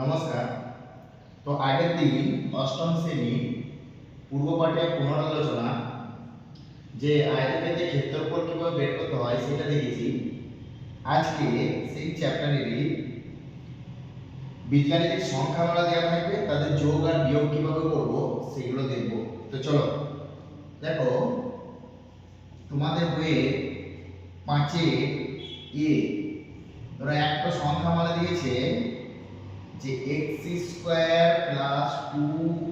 নমস্কার। তো আগের দিন অষ্টম শ্রেণি পূর্ব পাঠে পুনরালোচনা যে আয়তক্ষেত্রে ক্ষেত্রফল কীভাবে বের করতে হয় সেটা দেখেছি। আজকে সেই চ্যাপ্টারেরই বীজগাণিতিক সংখ্যামালা দেওয়া থাকবে, তাদের যোগ আর বিয়োগ কীভাবে করব সেগুলো দেখব। তো চলো, দেখো, তোমাদের বইয়ে পাঁচে এ, ধরো একটা সংখ্যা সংখ্যামালা দিয়েছে যে x square plus two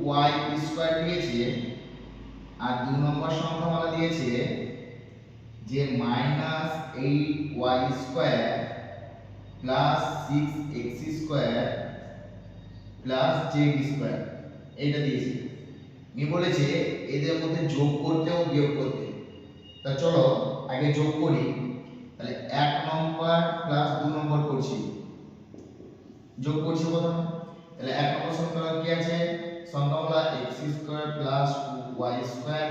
y square দিয়েছে, আর দু নম্বর সংখ্যা সংখ্যামালা দিয়েছে যে minus eight y square plus six x square plus z square, এটা দিয়েছে। নিয়ে বলেছে এদের মধ্যে যোগ করতে ও বিয়োগ করতে। তা চলো আগে যোগ করি। তাহলে এক নম্বর প্লাস দু নম্বর করছি। যোগ করছি প্রথমে। তাহলে এক নম্বর সমীকরণ কি আছে? সংখ্যাগুলো x square plus two y square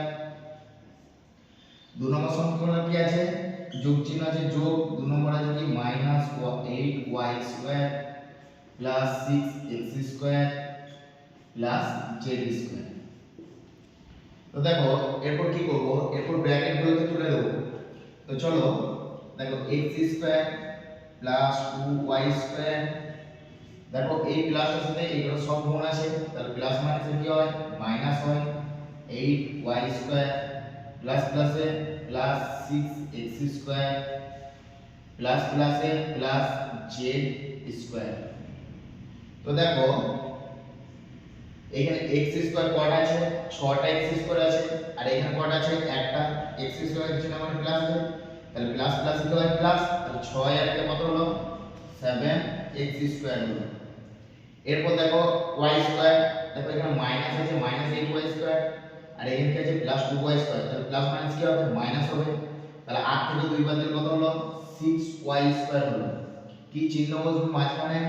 দু নম্বর সমীকরণ কি আছে? যোগ চিহ্ন আছে যোগ, দু নম্বর আছে কি? Minus eight y square plus 6x square plus z square তো দেখো, এরপর কি করব? এরপর ব্র্যাকেট গুলোকে তুলে দেবো। তো চলো, দেখো, x square plus two y square দেখো, এই প্লাসের সাথে এগুলো সব গুণ আছে, তাহলে প্লাস মাইনাসে কি হয়? মাইনাস হয় 8y স্কয়ার প্লাস প্লাসে প্লাস 6x স্কয়ার প্লাস প্লাসে প্লাস z স্কয়ার তো দেখো, এখানে x স্কয়ার কটা আছে 6টা x স্কয়ার আছে, আর এখানে কটা আছে একটা। x স্কয়ার না মানে প্লাস আছে তাহলে প্লাস প্লাস কি হয়? প্লাস তাহলে 6 আর একটা কত হলো? 7x স্কয়ার হলো। এরপর দেখো y স্কয়ার দেখো এখানে মাইনাস আছে মাইনাস 8y স্কয়ার আর এখানে কি আছে প্লাস 2y স্কয়ার তাহলে প্লাস মাইনাস কি হবে? মাইনাস হবে। তাহলে 8 থেকে 2 বাদ দিলে কত হলো? 6y স্কয়ার হলো। কি চিহ্ন বসবে মাঝখানে?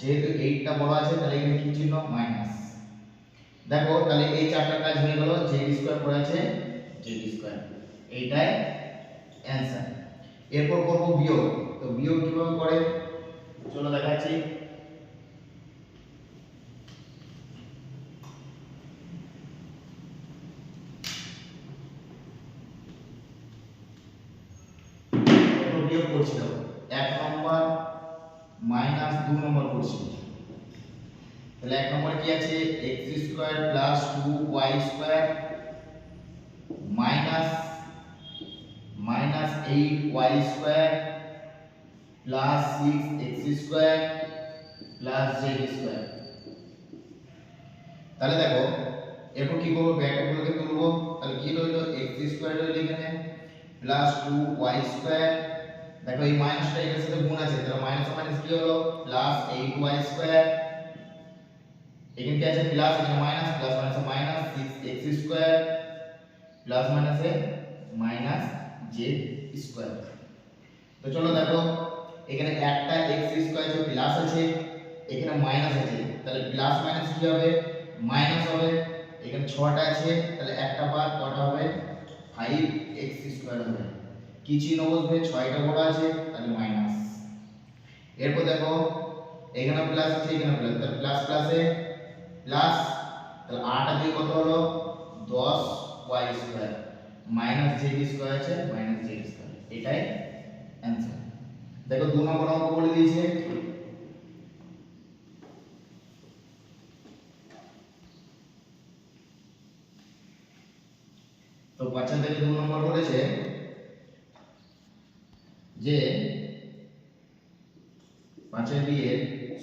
যেহেতু 8টা বড় আছে, তাহলে এখানে কি চিহ্ন? মাইনাস দেখো, তাহলে এই চারটা কাজ হয়ে গেল, z স্কয়ার পড়ে আছে z স্কয়ার এইটাই অ্যানসার এরপর করব বিয়োগ। তো বিয়োগ কীভাবে করে? চলো দেখাচ্ছি তো বিয়োগ করছি দেখো এক নম্বর মাইনাস দু নম্বর করছি তাহলে এক নম্বর কি আছে? X square plus two y square minus minus eight y square plus six x square plus z square তাহলে দেখো, এরপর কি করব? ব্র্যাকেটগুলোকে তুলবো। তাহলে কি রইল? এক্স স্কয়ার রইল এখানে। প্লাস টু ওয়াই স্কয়ার দেখো এই মাইনাসটা এটার সাথে গুণ আছে, তাহলে মাইনাস মাইনাস কি হলো? প্লাস এইট ওয়াই স্কয়ার এখানে কি আছে? প্লাস এখানে মাইনাস প্লাস মাইনাসে minus six x square plus মাইনাসে মাইনাস জেড স্কয়ার তো চলো দেখো, এখানে একটা এক্স স্কয়ার আছে প্লাস আছে, এখানে মাইনাস আছে। তাহলে প্লাস মাইনাস কি হবে? মাইনাস হবে। এখানে ছটা আছে, তাহলে একটা বাদ কটা হবে? ফাইভ এক্স স্কয়ার হবে। কি চিহ্ন বসবে? ছয়টা বড় আছে, তাহলে মাইনাস এরপর দেখো, এখানে প্লাস আছে, এখানে প্লাস তাহলে প্লাস প্লাসে প্লাস তাহলে আট আর কত হলো? দশ y square minus z square আছে মাইনাস জেড স্কোয়ার এটাই অ্যান্সার দেখো দু নম্বর অঙ্ক বলে দিয়েছে। তো থেকে দু নম্বর বলেছে যে পাঁচের বিয়ে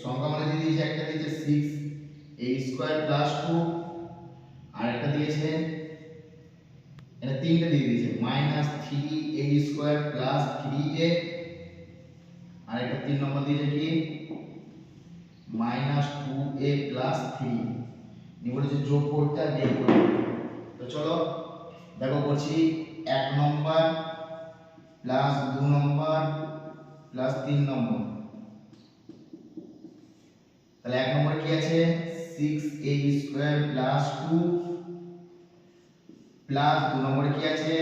সংখ্যা মানে দিয়ে দিয়েছে, একটা দিয়েছে six a square plus two আর একটা দিয়েছে এটা তিনটে দিয়ে দিয়েছে minus three a square plus three a আর একটা তিন নম্বর দিয়েছে কি? Minus two a plus three বলেছে যোগ করতে আর বিয়োগ করতে তো চলো, দেখো করছি, এক নম্বর প্লাস দু নম্বর, প্লাস তিন নম্বর। তাহলে এক নম্বর কি আছে? Six a square plus two plus দু নম্বর কি আছে?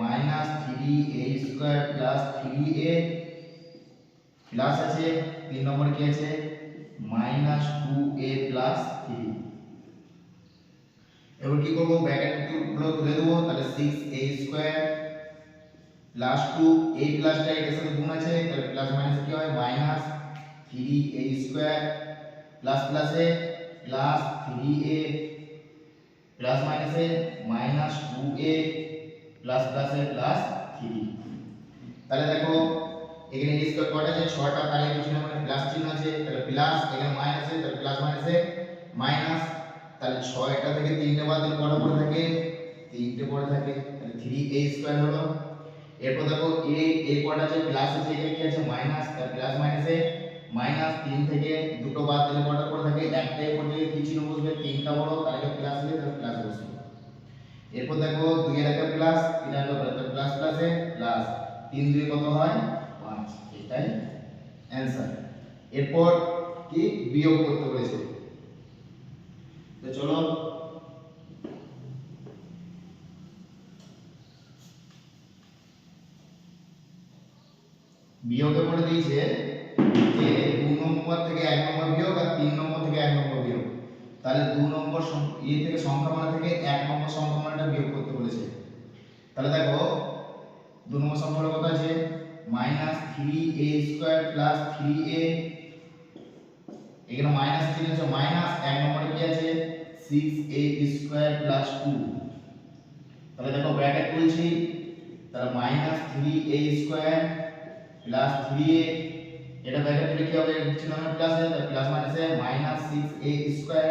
Minus three a square plus three a plus আছে। তিন নম্বর কি আছে? Minus two a plus three এবার কি করব? ব্র্যাকেটগুলো তুলে দেবো। তাহলে six a square plus two এই প্লাসটা এটার সাথে গুণ আছে, তাহলে প্লাস মাইনাস কি হয়? Minus three a square plus প্লাসে প্লাস থ্রি এ প্লাস মাইনাসে মাইনাস টু এ প্লাস প্লাসে প্লাস থ্রি তাহলে দেখো, এখানে এ স্কোয়ার কয়টা আছে? ছটা, তাহলে কিছু না মানে প্লাস চিহ্ন আছে, তাহলে প্লাস এখানে মাইনাস আছে তাহলে প্লাস মাইনাসে মাইনাস তাহলে ছয়টা থেকে তিনটে বাদ কটা পড়ে থাকে, তিনটে পড়ে থাকে, তাহলে থ্রি এ স্কোয়ার হলো। এরপর দেখো এ এ কটা আছে প্লাস আছে, এখানে কি আছে? মাইনাস তাহলে প্লাস মাইনাসে মাইনাস তিন থেকে দুটো বাদ দিলে কটা পড়ে থাকে। একটাই পড়ে থাকে কি চিহ্ন বসবে, তিনটা বড় তাহলে প্লাস হলে তাহলে প্লাস বসবে। এরপর দেখো দুই এর একটা প্লাস তিন এর একটা প্লাস প্লাসে প্লাস তিন দুই কত হয়? পাঁচ। এটাই অ্যান্সার এরপর কি? বিয়োগ করতে বলেছে। তো চলো বিয়োগে বলে দিয়েছে যে দু নম্বর থেকে এক নম্বর বিয়োগ আর তিন নম্বর থেকে এক নম্বর বিয়োগ। তাহলে দু নম্বর ইয়ে থেকে সংখ্যা মানে থেকে এক নম্বর সংখ্যা মানটা বিয়োগ করতে বলেছে। তাহলে দেখো, দু নম্বর সংখ্যাটা কত আছে? Minus three a square plus three a. এখানে মাইনাস চিহ্ন আছে, মাইনাস এক নম্বরে কি আছে? Six a square plus two. তাহলে দেখো, ব্র্যাকেট খুলছি তাহলে minus three a square plus three a, এটা ব্র্যাকেট খুলে কি হবে? চিহ্ন মানে প্লাস আছে তাহলে প্লাস মাইনাসে minus six a square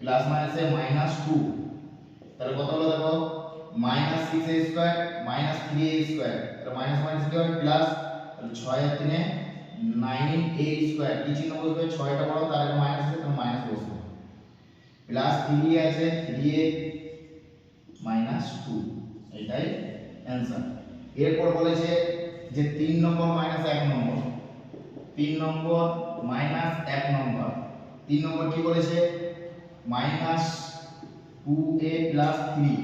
plus মাইনাসে মাইনাস টু তাহলে কত হলো দেখো? Minus six a square minus three a square তাহলে মাইনাস মাইনাস কি হবে? প্লাস তাহলে ছয় আর তিনে নাইন এ স্কোয়ার কি চিহ্ন বসবে? ছয়টা বড় তার আগে মাইনাস আছে তাহলে মাইনাস বসবে। প্লাস থ্রি আছে থ্রি এ মাইনাস টু এটাই অ্যান্সার এরপর বলেছে যে তিন নম্বর মাইনাস এক নম্বর। তিন নম্বর মাইনাস এক নম্বর। তিন নম্বর কি বলেছে? Minus two a plus three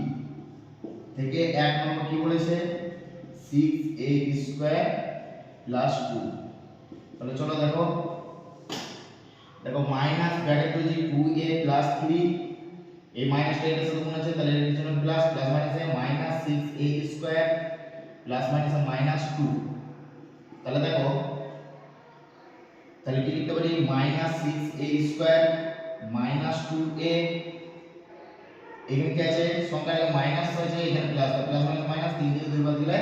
থেকে এক নম্বর কি বলেছে? Six a square plus two তাহলে চলো দেখো। দেখো মাইনাস ব্র্যাকেট করেছি টু এ প্লাস থ্রি এই মাইনাসটা এটার সাথে গুণ আছে তাহলে এর জন্য প্লাস প্লাস মাইনাসে minus six a square plus মাইনাসে মাইনাস টু তাহলে দেখো, তাহলে কি লিখতে পারি? Minus six a square minus two a এখানে কি আছে? সংখ্যা মাইনাস আছে এখানে প্লাস প্লাস মাইনাস মাইনাস তিন দিয়ে দুই বাদ দিলে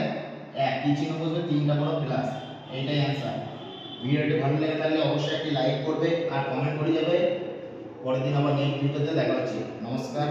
এক। কি চিহ্ন বসবে? তিনটা বড় প্লাস এইটাই অ্যান্সার ভিডিওটি ভালো লাগে তাহলে অবশ্যই একটি লাইক করবে আর কমেন্ট করে যাবে। পরের দিন আবার নেক্সট ভিডিওতে দেখা হচ্ছে। নমস্কার।